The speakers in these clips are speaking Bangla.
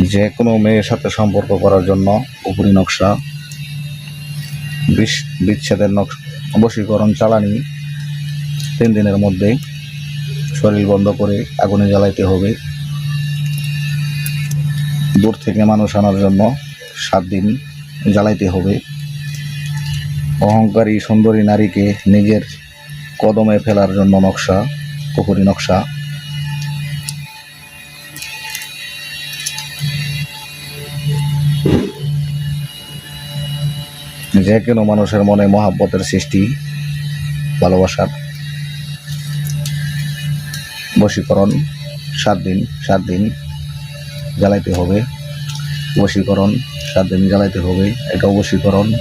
যে কোনো মেয়ের সাথে সম্পর্ক করার জন্য উপরি নকশা বিষ- বিচ্ছেদের নকশা, বশীকরণ, চালানি, তিন দিনের মধ্যে শরীর বন্ধ করে আগুনে জ্বালাইতে হবে। দূর থেকে মানুষ আনার জন্য সাত দিন জ্বালাইতে হবে। অহংকারী সুন্দরী নারীকে নিজের কদমে ফেলার জন্য নকশা কুকুরি নকশা। যে কোনো মানুষের মনে মহাব্বতের সৃষ্টি, ভালোবাসার। বশীকরণ, সাত দিন সাত দিন জ্বালাইতে হবে। বশীকরণ, সাত দিন জ্বালাইতে হবে। এটাও বশীকরণ।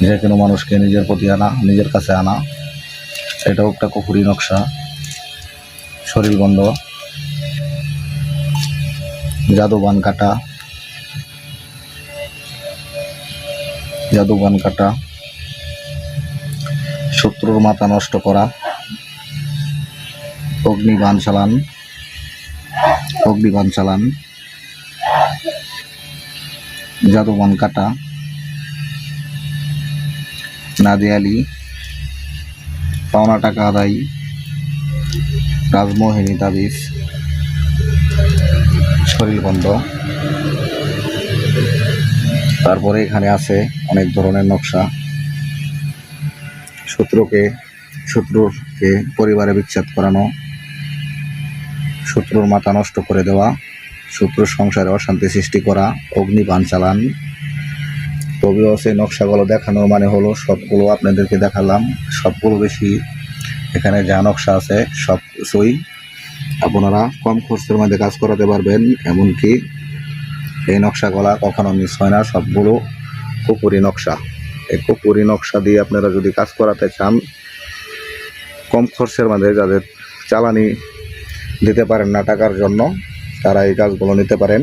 যে কোনো মানুষকে নিজের প্রতি আনা, নিজের কাছে আনা। এটাও একটা কুকুরি নকশা। শরীর বন্ধ জাদুবান কাটা। জাদুবান কাটা, শত্রুর মাথা নষ্ট করা অগ্নিবান চালান অগ্নিবান চালান জাদুবান কাটা নাদিয়ালি পাওনা টাকা আদায়, রাজমোহিনী তাবিজ, শরীর বন্ধ। তারপরে এখানে আছে অনেক ধরনের নকশা। শত্রুকে শত্রুকে পরিবারে বিচ্ছেদ করানো, শত্রুর মাথা নষ্ট করে দেওয়া, শত্রুর সংসারে অশান্তি সৃষ্টি করা অগ্নিবান চালান। তবেও সেই নকশাগুলো দেখানোর মানে হলো সবগুলো আপনাদেরকে দেখালাম। সবগুলো বেশি এখানে যা নকশা আছে সব কিছুই আপনারা কম খরচের মধ্যে কাজ করাতে পারবেন, এমনকি এই নকশাগুলা কখনো মিস হয় না, সবগুলো কুপুরি নকশা। এই কুপুরি নকশা দিয়ে আপনারা যদি কাজ করাতে চান, কম খরচের মধ্যে যাদের চালানি দিতে পারেন না টাকার জন্য, তারা এই কাজগুলো নিতে পারেন।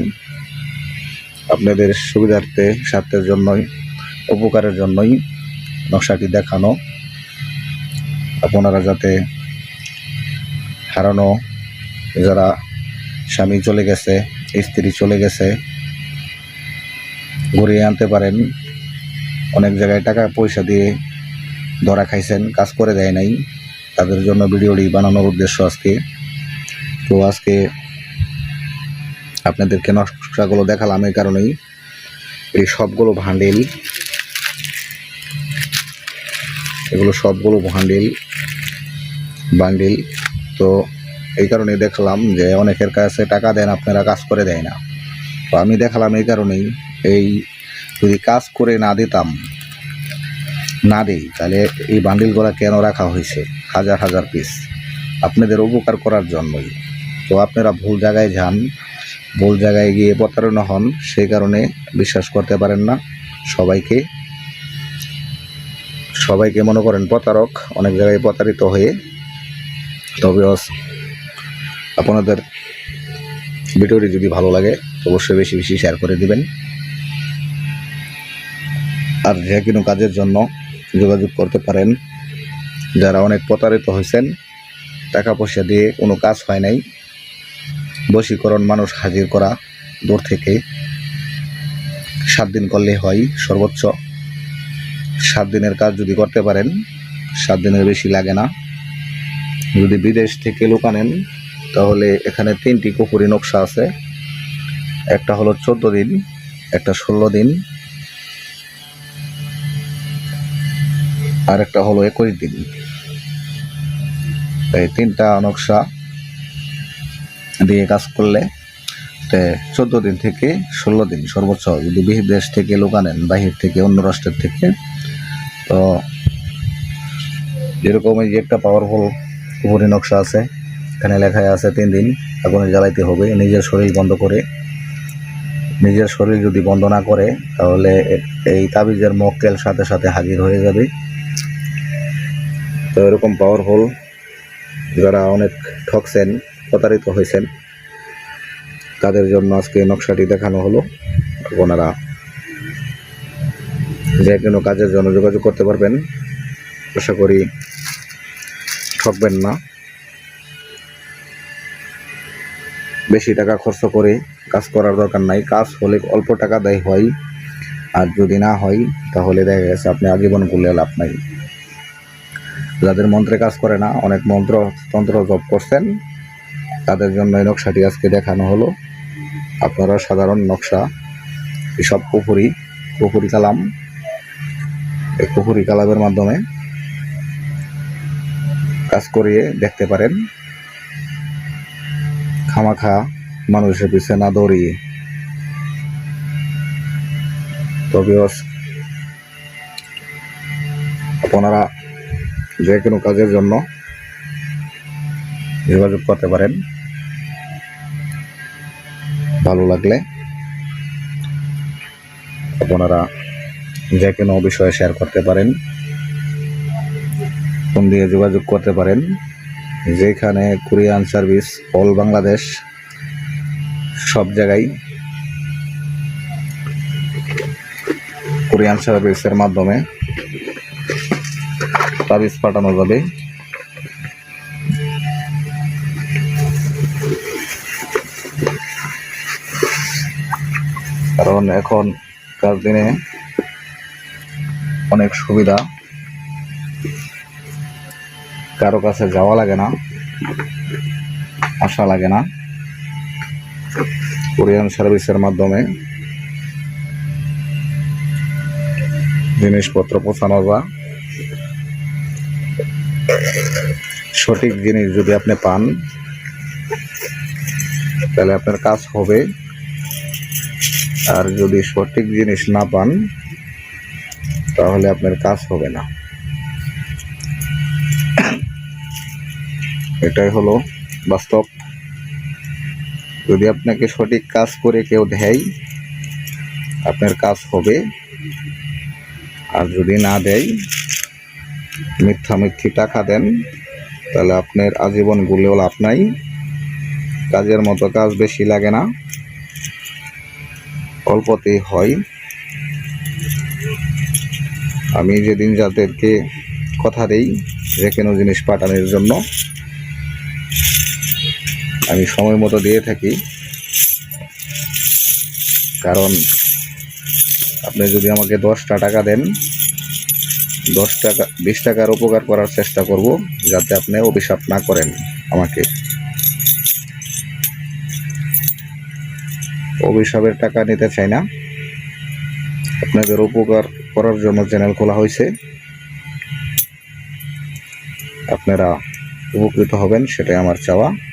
আপনাদের সুবিধার্থে, স্বার্থের জন্যই, উপকারের জন্যই নকশাটি দেখানো। আপনারা যাতে হারানো, যারা স্বামী চলে গেছে, স্ত্রী চলে গেছে ঘুরিয়ে আনতে পারেন। অনেক জায়গায় টাকা পয়সা দিয়ে ধরা খাইছেন, কাজ করে দেয় নাই। তাদের জন্য ভিডিওটি বানানোর উদ্দেশ্য আজকে। তো আজকে আপনাদেরকে নকশাগুলো দেখালাম এই কারণেই। এই সবগুলো ভান্ডেল। এগুলো সবগুলো ভান্ডেল। বান্ডিল। তো এই কারণে দেখলাম যে অনেকের কাছে টাকা দেন, আপনারা কাজ করে দেয় না। তো আমি দেখালাম এই কারণেই, এই যদি কাজ করে না দিতাম, না দিই, তাহলে এই বান্ডিলগুলো কেন রাখা হয়েছে? হাজার হাজার পিস আপনাদের উপকার করার জন্যই। তো আপনারা ভুল জায়গায় যান, ভুল জায়গায় গিয়ে প্রতারণা হন, সেই কারণে বিশ্বাস করতে পারেন না। সবাইকে সবাইকে মনে করেন প্রতারক, অনেক জায়গায় প্রতারিত হয়ে। তবে আপনাদের ভিডিওটি যদি ভালো লাগে অবশ্যই বেশি বেশি শেয়ার করে দিবেন। আর যে কোনো কাজের জন্য যোগাযোগ করতে পারেন। যারা অনেক প্রতারিত হয়েছেন, টাকা পয়সা দিয়ে কোনো কাজ হয় নাই, বশীকরণ মানুষ হাজির করা দূর থেকে সাত দিন করলে হয় সর্বোচ্চ। সাত দিনের কাজ যদি করতে পারেন, সাত দিনের বেশি লাগে না। যদি বিদেশ থেকে লোক আনেন, তাহলে এখানে তিনটি কুকুরি নকশা আছে। একটা হলো চোদ্দ দিন, একটা ষোলো দিন, আর একটা হলো একুশ দিন। এই তিনটা নকশা দিয়ে কাজ করলে চোদ্দ দিন থেকে ষোলো দিন সর্বোচ্চ, যদি বিদেশ থেকে লোক আনেন, বাহির থেকে অন্য রাষ্ট্রের থেকে, তো যেরকম এই যে একটা পাওয়ারফুল উপরে নকশা আছে, এখানে লেখায় আছে তিন দিন, আগুনে জ্বালাইতে হবে, নিজের শরীর বন্ধ করে নিজের শরীর যদি বন্ধ না করে, তাহলে এই তাবিজের মক্কেল সাথে সাথে হাজির হয়ে যাবে। তো এরকম পাওয়ারফুল যারা অনেক ঠকছেন, প্রতারিত হয়েছেন, তাদের জন্য আজকে নকশাটি দেখানো হলো। ওনারা যে কোনো কাজের জন্য যোগাযোগ করতে পারবেন। আশা করি ঠকবেন না। টাকা খরচ করে কাজ করার দরকার নাই। কাজ হলে অল্প টাকা দেয় হয়, আর যদি না হয়, তাহলে দেখা গেছে আপনি আজীবন করলে লাভ নাই। যাদের মন্ত্রে কাজ করে না, অনেক মন্ত্র, তন্ত্র জব করছেন, তাদের জন্য এই নকশাটি আজকে দেখানো হলো। আপনারা সাধারণ নকশা, এসব পুকুরি পুকুরি কালাম, এই পুকুরি কালামের মাধ্যমে কাজ করিয়ে দেখতে পারেন। খামাখা মানুষের পিছনে না দৌড়িয়ে। তবে আপনারা যে কোনো কাজের জন্য যোগাযোগ করতে পারেন। ভালো লাগলে আপনারা যে কোনো বিষয়ে শেয়ার করতে পারেন। ফোন দিয়ে যোগাযোগ করতে পারেন। যেখানে কোরিয়ান সার্ভিস, অল বাংলাদেশ, সব জায়গায় কোরিয়ান সার্ভিসের মাধ্যমে সার্ভিস পাঠানো যাবে। কারণ এখনকার দিনে অনেক সুবিধা। কারও কাছে যাওয়া লাগে না, আসা লাগে না। কোরিয়ান সার্ভিসের মাধ্যমে জিনিসপত্র পৌঁছানো যায় সঠিক জিনিস যদি আপনি পান, তাহলে আপনার কাজ হবে। আর যদি সঠিক জিনিস না পান, তাহলে আপনার কাজ হবে না। এটাই হলো বাস্তব। যদি আপনাকে সঠিক কাজ করে কেউ দেয়, আপনার কাজ হবে। আর যদি না দেয়, মিথ্যা মিথ্যি টাকা দেন, তাহলে আপনার আজীবন গুলেও লাভ নাই। কাজের মতো কাজ বেশি লাগে না। অল্পতেই হয়। আমি যেদিন যাদেরকে কথা দেই, যে কোনো জিনিস পাঠানোর জন্য আমি সময় মতো দিয়ে থাকি। কারণ আপনি যদি আমাকে দশটা টাকা দেন দশ টাকা, বিশ টাকার উপকার করার চেষ্টা করব যাতে আপনি অভিশাপ না করেন আমাকে। অভিশাপের টাকা নিতে চাই না। আপনাদের উপকার করার জন্য চ্যানেল খোলা হয়েছে। আপনারা উপকৃত হবেন, সেটাই আমার চাওয়া।